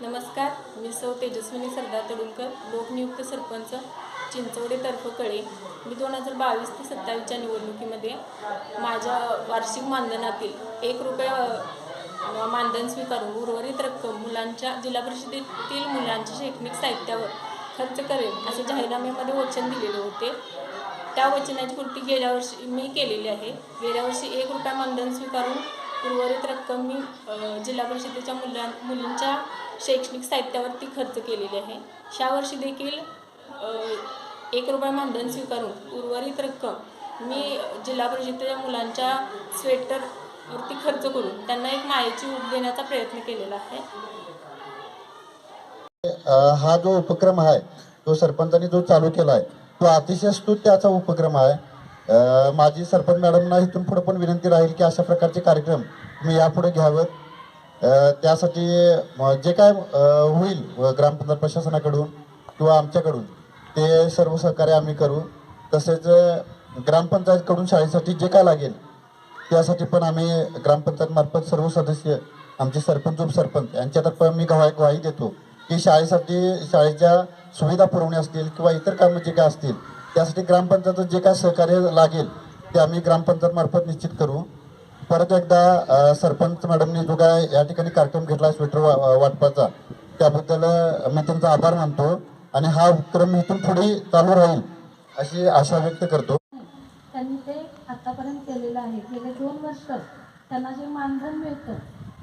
नमस्कार मी सौ तेजस्विनी सरदार तडुलकर लोकनियुक्त सरपंच चिंचवडेतर्फ कळे मी दोन हजार बावीस ते सत्तावीसच्या निवडणुकीमध्ये माझ्या वार्षिक मानधनातील एक रुपये मानधन स्वीकारून उर्वरित रक्कम मुलांच्या जिल्हा परिषदेतील मुलांच्या शैक्षणिक साहित्यावर खर्च करेल असे जाहीरनाम्यामध्ये वचन दिलेले होते. त्या वचनाची पूर्ती गेल्या वर्षी मी केलेली आहे. गेल्या वर्षी एक रुपया मानधन स्वीकारून उर्वरित रक्कम मी जिल्हा परिषदेच्या मुलां मुलींच्या शैक्षणिक साहित्यावरती खर्च केलेली आहे. ह्यावर्षी देखील एक रुपया मानधन स्वीकारून उर्वरित रक्कम मी जिल्हा परिषदेच्या मुलांच्या स्वेटरवरती खर्च करून त्यांना एक मायेची ऊब देण्याचा प्रयत्न केलेला आहे. हा जो उपक्रम आहे तो सरपंचांनी जो चालू केला आहे तो अतिशय स्तुत्याचा उपक्रम आहे. माझी सरपंच मॅडमना इथून पुढे पण विनंती राहील की अशा प्रकारचे कार्यक्रम तुम्ही यापुढे घ्यावेत. त्यासाठी जे काय होईल ग्रामपंचायत प्रशासनाकडून किंवा आमच्याकडून ते सर्व सहकार्य आम्ही करू. तसेच ग्रामपंचायतकडून शाळेसाठी जे काय लागेल त्यासाठी पण आम्ही ग्रामपंचायतमार्फत सर्व सदस्य आमचे सरपंच उपसरपंच यांच्यातर्फे मी ग्वाही ग्वाही देतो की शाळेसाठी शाळेच्या सुविधा पुरवणे असतील किंवा इतर कामं जे काय असतील त्यासाठी ग्रामपंचायत जे काय सहकार्य लागेल ते आम्ही ग्रामपंचायत मार्फत निश्चित करू. परत एकदा सरपंच मॅडमनी जो काय या ठिकाणी कार्यक्रम घेतला स्वेटर वा- वाटपाचा त्याबद्दल मी त्यांचा आभार मानतो आणि हा उपक्रम इथून पुढे चालू राहील अशी आशा व्यक्त करतो. त्यांनी ते आतापर्यंत केलेलं आहे. गेले दोन वर्ष त्यांना जे मानधन मिळतं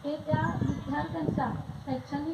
ते त्या विद्यार्थ्यांचा शैक्षणिक